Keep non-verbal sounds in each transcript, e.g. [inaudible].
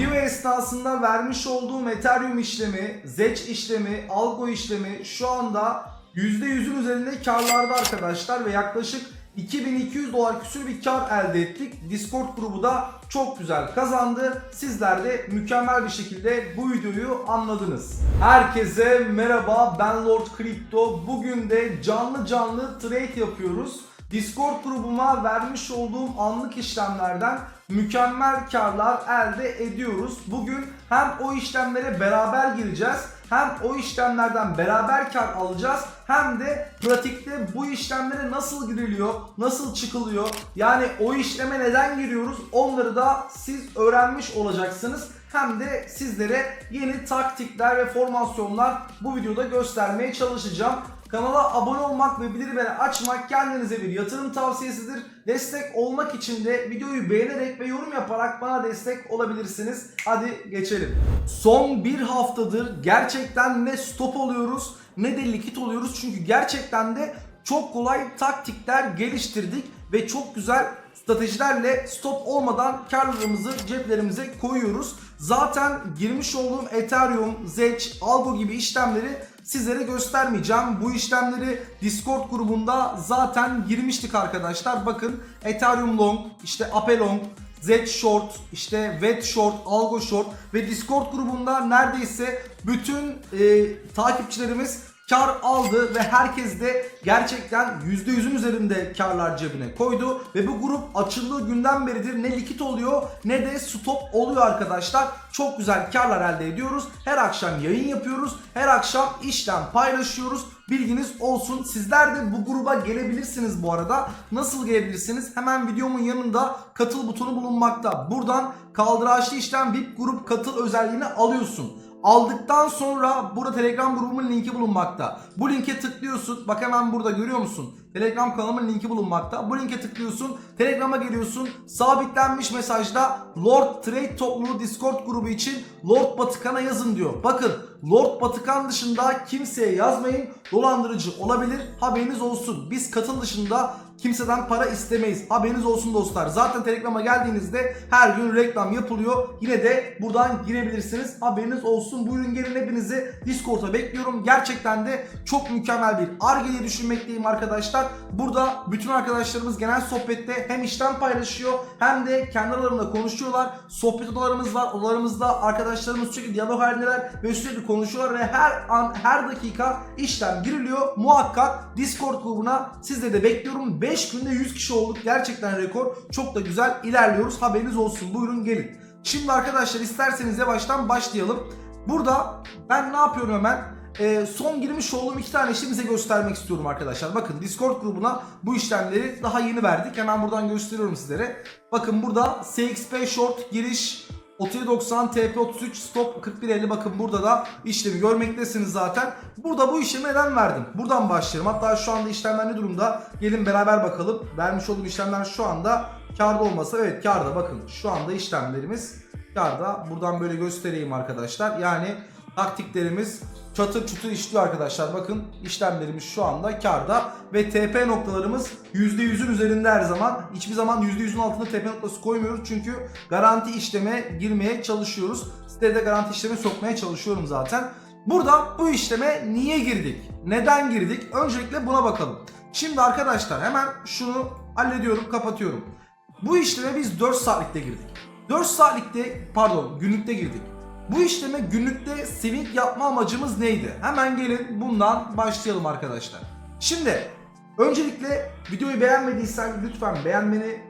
Video esnasında vermiş olduğum Ethereum işlemi, ZEC işlemi, Algo işlemi şu anda %100'ün üzerinde karlarda arkadaşlar ve yaklaşık 2200 dolar küsür bir kar elde ettik. Discord grubu da çok güzel kazandı. Sizler de mükemmel bir şekilde bu videoyu anladınız. Herkese merhaba ben Lord Crypto. Bugün de canlı canlı trade yapıyoruz. Discord grubuma vermiş olduğum anlık işlemlerden mükemmel karlar elde ediyoruz. Bugün hem o işlemlere beraber gireceğiz hem o işlemlerden beraber kar alacağız hem de pratikte bu işlemlere nasıl giriliyor, nasıl çıkılıyor yani o işleme neden giriyoruz onları da siz öğrenmiş olacaksınız. Hem de sizlere yeni taktikler ve formasyonlar bu videoda göstermeye çalışacağım. Kanala abone olmak ve bildirimleri açmak kendinize bir yatırım tavsiyesidir. Destek olmak için de videoyu beğenerek ve yorum yaparak bana destek olabilirsiniz. Hadi geçelim. Son bir haftadır gerçekten ne stop oluyoruz ne de likit oluyoruz. Çünkü gerçekten de çok kolay taktikler geliştirdik ve çok güzel stratejilerle stop olmadan karlarımızı ceplerimize koyuyoruz. Zaten girmiş olduğum Ethereum, ZEC, Algo gibi işlemleri sizlere göstermeyeceğim. Bu işlemleri Discord grubunda zaten girmiştik arkadaşlar. Bakın Ethereum Long, işte Ape Long, Z Short, işte Wet Short, Algo Short ve Discord grubunda neredeyse bütün e, takipçilerimiz kar aldı ve herkes de gerçekten %100'ün üzerinde karlar cebine koydu ve bu grup açıldığı günden beridir ne likit oluyor ne de stop oluyor arkadaşlar. Çok güzel karlar elde ediyoruz. Her akşam yayın yapıyoruz. Her akşam işlem paylaşıyoruz. Bilginiz olsun. Sizler de bu gruba gelebilirsiniz bu arada. Nasıl gelebilirsiniz? Hemen videomun yanında katıl butonu bulunmakta. Buradan kaldıraçlı işlem VIP grup katıl özelliğini alıyorsun. Aldıktan sonra burada Telegram grubumun linki bulunmakta. Bu linke tıklıyorsun. Bak hemen burada görüyor musun? Telegram kanalımın linki bulunmakta. Bu linke tıklıyorsun. Telegram'a geliyorsun. Sabitlenmiş mesajda Lord Trade topluluğu Discord grubu için Lord Batıkan'a yazın diyor. Bakın Lord Batıkan dışında kimseye yazmayın. Dolandırıcı olabilir. Haberiniz olsun. Biz katıl dışında kimseden para istemeyiz. Haberiniz olsun dostlar. Zaten Telegram'a geldiğinizde her gün reklam yapılıyor. Yine de buradan girebilirsiniz. Haberiniz olsun. Buyurun gelin hepinizi Discord'a bekliyorum. Gerçekten de çok mükemmel bir argeyi düşünmekteyim arkadaşlar. Burada bütün arkadaşlarımız genel sohbette hem işlem paylaşıyor hem de kendi aralarında konuşuyorlar. Sohbet odalarımız var. Odalarımızda arkadaşlarımız sürekli diyalog halindeler ve sürekli konuşuyorlar ve her an her dakika işlem giriliyor. Muhakkak Discord grubuna sizleri de bekliyorum. 5 günde 100 kişi olduk. Gerçekten rekor. Çok da güzel ilerliyoruz. Haberiniz olsun. Buyurun gelin. Şimdi arkadaşlar isterseniz yavaştan başlayalım. Burada ben ne yapıyorum hemen? Ee, son girmiş olduğum iki tane işlemi size göstermek istiyorum arkadaşlar. Bakın Discord grubuna bu işlemleri daha yeni verdik. Hemen buradan gösteriyorum sizlere. Bakın burada CXP Short giriş 3790 TP33 stop 4150 bakın burada da işlemi görmektesiniz zaten. Burada bu işlemi neden verdim? Buradan başlayalım. Hatta şu anda işlemler ne durumda? Gelin beraber bakalım. Vermiş olduğum işlemler şu anda karda olmasa evet karda bakın. Şu anda işlemlerimiz karda. Buradan böyle göstereyim arkadaşlar. Yani taktiklerimiz çatır çutur işliyor arkadaşlar. Bakın işlemlerimiz şu anda karda ve TP noktalarımız %100'ün üzerinde her zaman. Hiçbir zaman %100'ün altında TP noktası koymuyoruz. Çünkü garanti işleme girmeye çalışıyoruz. Size de garanti işleme sokmaya çalışıyorum zaten. Burada bu işleme niye girdik? Neden girdik? Öncelikle buna bakalım. Şimdi arkadaşlar hemen şunu hallediyorum, kapatıyorum. Bu işleme biz 4 saatlikte girdik. 4 saatlikte pardon günlükte girdik. Bu işleme günlükte swing yapma amacımız neydi? Hemen gelin bundan başlayalım arkadaşlar. Şimdi öncelikle videoyu beğenmediysen lütfen beğenmeni,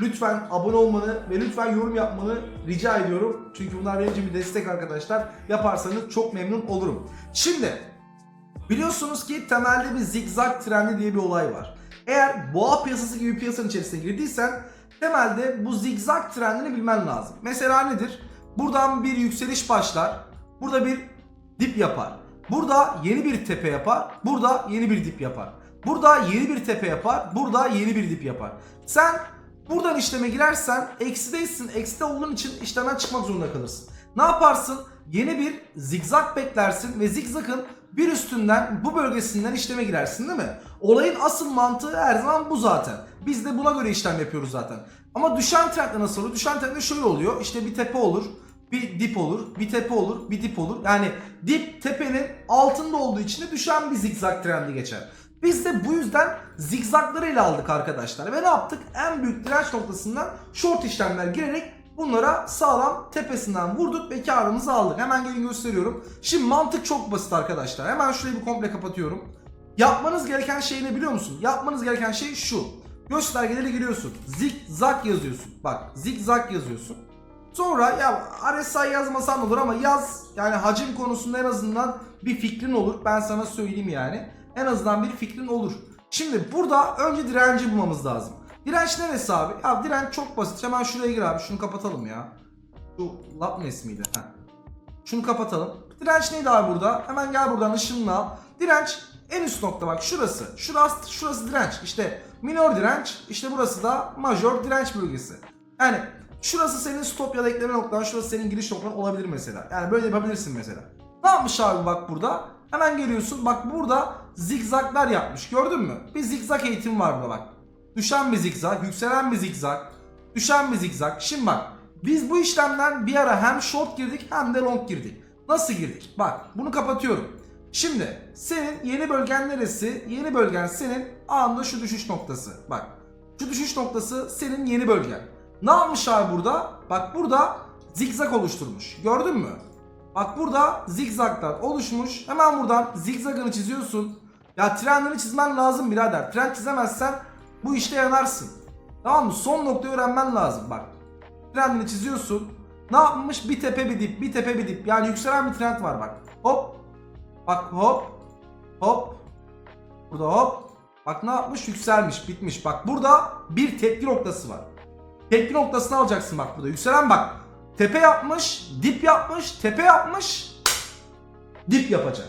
lütfen abone olmanı ve lütfen yorum yapmanı rica ediyorum. Çünkü bunlar benim için bir destek arkadaşlar. Yaparsanız çok memnun olurum. Şimdi biliyorsunuz ki temelde bir zigzag trendi diye bir olay var. Eğer boğa piyasası gibi piyasanın içerisine girdiysen temelde bu zigzag trendini bilmen lazım. Mesela nedir? Buradan bir yükseliş başlar. Burada bir dip yapar. Burada yeni bir tepe yapar. Burada yeni bir dip yapar. Burada yeni bir tepe yapar. Burada yeni bir dip yapar. Sen buradan işleme girersen eksideysin. Ekside olduğun için işlemden çıkmak zorunda kalırsın. Ne yaparsın? Yeni bir zigzag beklersin ve zigzagın bir üstünden bu bölgesinden işleme girersin değil mi? Olayın asıl mantığı her zaman bu zaten. Biz de buna göre işlem yapıyoruz zaten. Ama düşen trendde nasıl olur? Düşen trendde şöyle oluyor. İşte bir tepe olur, bir dip olur, bir tepe olur, bir dip olur. Yani dip tepenin altında olduğu için de düşen bir zigzag trendi geçer. Biz de bu yüzden zigzagları ele aldık arkadaşlar. Ve ne yaptık? En büyük direnç noktasından short işlemler girerek bunlara sağlam tepesinden vurduk ve karımızı aldık. Hemen gelin gösteriyorum. Şimdi mantık çok basit arkadaşlar. Hemen şurayı bir komple kapatıyorum. Yapmanız gereken şey ne biliyor musun? Yapmanız gereken şey şu. Göstergeleri giriyorsun. Zigzag yazıyorsun. Bak zigzag yazıyorsun. Sonra ya RSI yazmasan olur ama yaz. Yani hacim konusunda en azından bir fikrin olur. Ben sana söyleyeyim yani. En azından bir fikrin olur. Şimdi burada önce direnci bulmamız lazım. Direnç neresi abi? Ya direnç çok basit. Hemen şuraya gir abi. Şunu kapatalım ya. Şu Lapnes miydi? Heh. Şunu kapatalım. Direnç neydi abi burada? Hemen gel buradan ışınla al. Direnç en üst nokta bak şurası. Şurası, şurası direnç. İşte minor direnç. İşte burası da major direnç bölgesi. Yani şurası senin stop ya da ekleme noktan. Şurası senin giriş noktan olabilir mesela. Yani böyle yapabilirsin mesela. Ne yapmış abi bak burada? Hemen geliyorsun. Bak burada zigzaglar yapmış. Gördün mü? Bir zigzag eğitim var burada bak. Düşen bir zigzag, yükselen bir zigzag, düşen bir zigzag. Şimdi bak biz bu işlemden bir ara hem short girdik hem de long girdik. Nasıl girdik? Bak bunu kapatıyorum. Şimdi senin yeni bölgen neresi? Yeni bölgen senin anında şu düşüş noktası. Bak şu düşüş noktası senin yeni bölgen. Ne yapmış abi burada? Bak burada zigzag oluşturmuş. Gördün mü? Bak burada zigzaglar oluşmuş. Hemen buradan zigzagını çiziyorsun. Ya trendini çizmen lazım birader. Trend çizemezsen bu işte yanarsın. Tamam mı? Son noktayı öğrenmen lazım. Bak. Trendini çiziyorsun. Ne yapmış? Bir tepe bir dip, bir tepe bir dip. Yani yükselen bir trend var bak. Hop. Bak hop. Hop. Burada hop. Bak ne yapmış? Yükselmiş, bitmiş. Bak burada bir tepki noktası var. Tepki noktasını alacaksın bak burada. Yükselen bak. Tepe yapmış, dip yapmış, tepe yapmış, dip yapacak.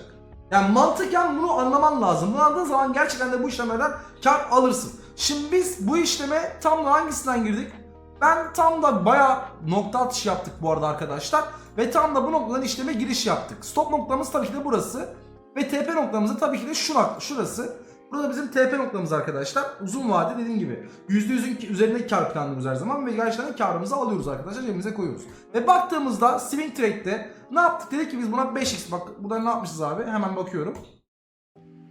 Yani mantıken bunu anlaman lazım. Bunu anladığın zaman gerçekten de bu işlemlerden kar alırsın. Şimdi biz bu işleme tam da hangisinden girdik? Ben tam da bayağı nokta atışı yaptık bu arada arkadaşlar. Ve tam da bu noktadan işleme giriş yaptık. Stop noktamız tabii ki de burası. Ve TP noktamız da tabii ki de şu nok- şurası. Burada bizim TP noktamız arkadaşlar. Uzun vade dediğim gibi. %100'ün üzerinde kar planlıyoruz her zaman. Ve gerçekten karımızı alıyoruz arkadaşlar. Cebimize koyuyoruz. Ve baktığımızda Swing Trade'de ne yaptık? Dedik ki biz buna 5x. Bak burada ne yapmışız abi? Hemen bakıyorum.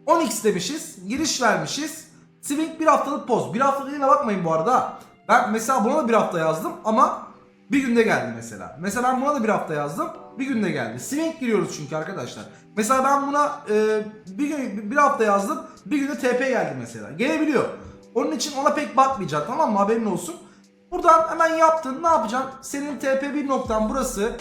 10x demişiz. Giriş vermişiz. Swing bir haftalık poz. Bir hafta dediğine bakmayın bu arada. Ben mesela buna da bir hafta yazdım ama bir günde geldi mesela. Mesela ben buna da bir hafta yazdım. Bir günde geldi. Swing giriyoruz çünkü arkadaşlar. Mesela ben buna e, bir gün bir hafta yazdım. Bir günde TP geldi mesela. Gelebiliyor. Onun için ona pek bakmayacak tamam mı? Haberin olsun. Buradan hemen yaptın. Ne yapacaksın? Senin TP1 noktan burası.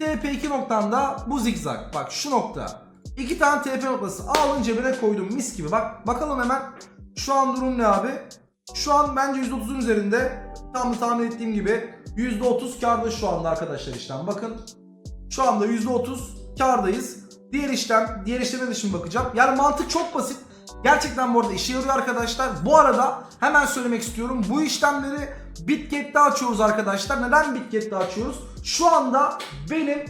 TP2 noktan da bu zigzag. Bak şu nokta. İki tane TP noktası alın cebine koydum mis gibi. Bak bakalım hemen şu an durum ne abi? Şu an bence %30'un üzerinde. Tam tahmin ettiğim gibi %30 karda şu anda arkadaşlar işlem. Bakın şu anda %30 kardayız. Diğer işlem, diğer işleme de şimdi bakacağım. Yani mantık çok basit. Gerçekten bu arada işe yarıyor arkadaşlar. Bu arada hemen söylemek istiyorum. Bu işlemleri Bitget'te açıyoruz arkadaşlar. Neden Bitget'te açıyoruz? Şu anda benim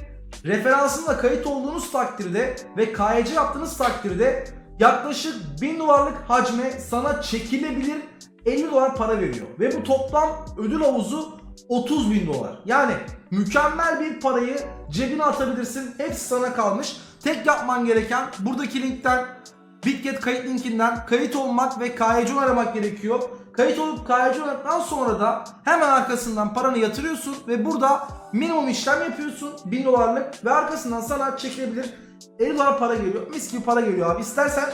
referansımla kayıt olduğunuz takdirde ve KYC yaptığınız takdirde yaklaşık 1000 dolarlık hacme sana çekilebilir 50 dolar para veriyor. Ve bu toplam ödül havuzu 30 bin dolar. Yani mükemmel bir parayı cebine atabilirsin. Hepsi sana kalmış. Tek yapman gereken buradaki linkten Bitget kayıt linkinden kayıt olmak ve KYC aramak gerekiyor. Kayıt olup KYC olmaktan sonra da hemen arkasından paranı yatırıyorsun ve burada minimum işlem yapıyorsun 1000 dolarlık ve arkasından sana çekilebilir 50 dolar para geliyor. Mis gibi para geliyor abi. İstersen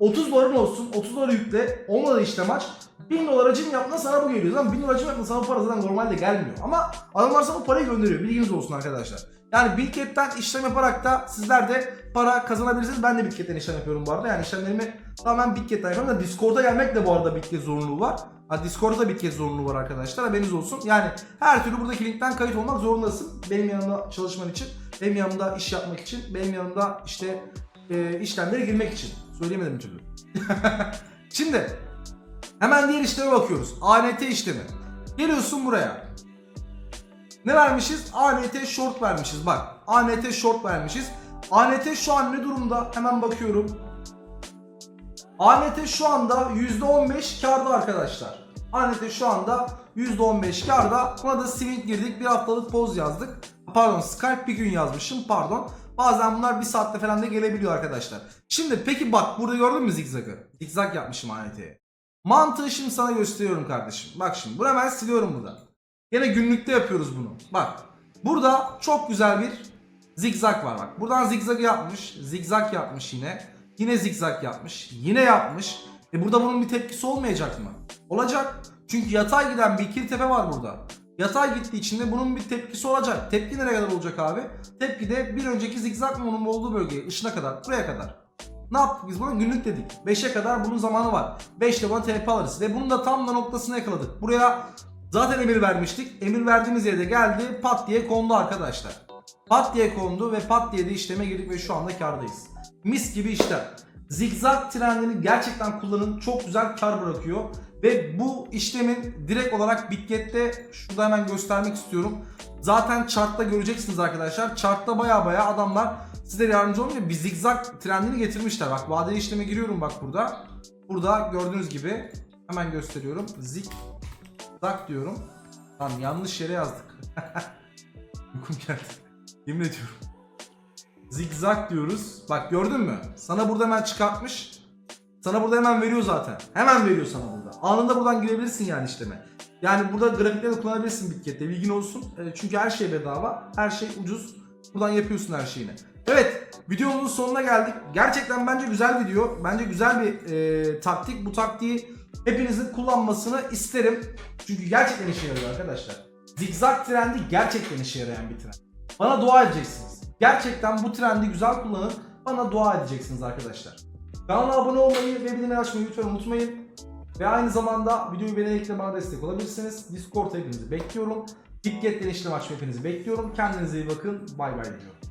30 doların olsun. 30 doları yükle. 10 dolar işlem aç. 1000 dolar hacim yapma sana bu geliyor. Zaten 1000 dolar hacim yapma sana bu para zaten normalde gelmiyor. Ama adamlar sana bu parayı gönderiyor. Bilginiz olsun arkadaşlar. Yani Bitget'ten işlem yaparak da sizler de para kazanabilirsiniz. Ben de Bitget'ten işlem yapıyorum bu arada. Yani işlemlerimi tamamen Bitget'ten yapıyorum da Discord'a gelmek de bu arada Bitget zorunluluğu var. Ha, Discord'da da Bitget zorunluluğu var arkadaşlar. Haberiniz olsun. Yani her türlü buradaki linkten kayıt olmak zorundasın. Benim yanımda çalışman için, benim yanımda iş yapmak için, benim yanımda işte e, işlemlere girmek için. Söyleyemedim türlü. [laughs] Şimdi hemen diğer işleme bakıyoruz. ANT işlemi. Geliyorsun buraya. Ne vermişiz? ANT short vermişiz. Bak ANT short vermişiz. ANT şu an ne durumda? Hemen bakıyorum. ANT şu anda %15 karda arkadaşlar. Anete şu anda %15 karda. Buna da swing girdik. Bir haftalık poz yazdık. Pardon scalp bir gün yazmışım pardon. Bazen bunlar bir saatte falan da gelebiliyor arkadaşlar. Şimdi peki bak burada gördün mü zigzagı? Zigzag yapmışım Anet'e. Mantığı şimdi sana gösteriyorum kardeşim. Bak şimdi bunu hemen siliyorum burada. Yine günlükte yapıyoruz bunu. Bak burada çok güzel bir zigzag var bak. Buradan zigzag yapmış. Zigzag yapmış yine. Yine zigzag yapmış. Yine yapmış. E burada bunun bir tepkisi olmayacak mı? Olacak. Çünkü yatay giden bir ikili tepe var burada. Yatay gittiği için de bunun bir tepkisi olacak. Tepki nereye kadar olacak abi? Tepki de bir önceki zigzag mumunun olduğu bölgeye, ışına kadar, buraya kadar. Ne yaptık biz buna? Günlük dedik. 5'e kadar bunun zamanı var. 5'te buna TP alırız. Ve bunun da tam da noktasını yakaladık. Buraya zaten emir vermiştik. Emir verdiğimiz yere de geldi. Pat diye kondu arkadaşlar. Pat diye kondu ve pat diye de işleme girdik ve şu anda kardayız. Mis gibi işler. Zigzag trendini gerçekten kullanın. Çok güzel kar bırakıyor. Ve bu işlemin direkt olarak Bitget'te şurada hemen göstermek istiyorum. Zaten chartta göreceksiniz arkadaşlar. Chartta baya baya adamlar sizlere yardımcı olmuyor. Bir zigzag trendini getirmişler. Bak vadeli işleme giriyorum bak burada. Burada gördüğünüz gibi hemen gösteriyorum. Zigzag diyorum. Lan yanlış yere yazdık. [laughs] Uykum geldi. Yemin ediyorum. Zigzag diyoruz. Bak gördün mü? Sana burada hemen çıkartmış. Sana burada hemen veriyor zaten. Hemen veriyor sana burada. Anında buradan girebilirsin yani işleme. Yani burada grafikleri de kullanabilirsin Bitget'te. Bilgin olsun. E, Çünkü her şey bedava. Her şey ucuz. Buradan yapıyorsun her şeyini. Evet videomuzun sonuna geldik. Gerçekten bence güzel video. Bence güzel bir e, taktik. Bu taktiği hepinizin kullanmasını isterim. Çünkü gerçekten işe yarıyor arkadaşlar. Zigzag trendi gerçekten işe yarayan bir trend. Bana dua edeceksiniz. Gerçekten bu trendi güzel kullanın. Bana dua edeceksiniz arkadaşlar. Kanala abone olmayı ve bildirimleri açmayı lütfen unutmayın. Ve aynı zamanda videoyu beğenerek bana destek olabilirsiniz. Discord'a hepinizi bekliyorum. Bitget'ten işlem açmayı hepinizi bekliyorum. Kendinize iyi bakın. Bay bay diliyorum.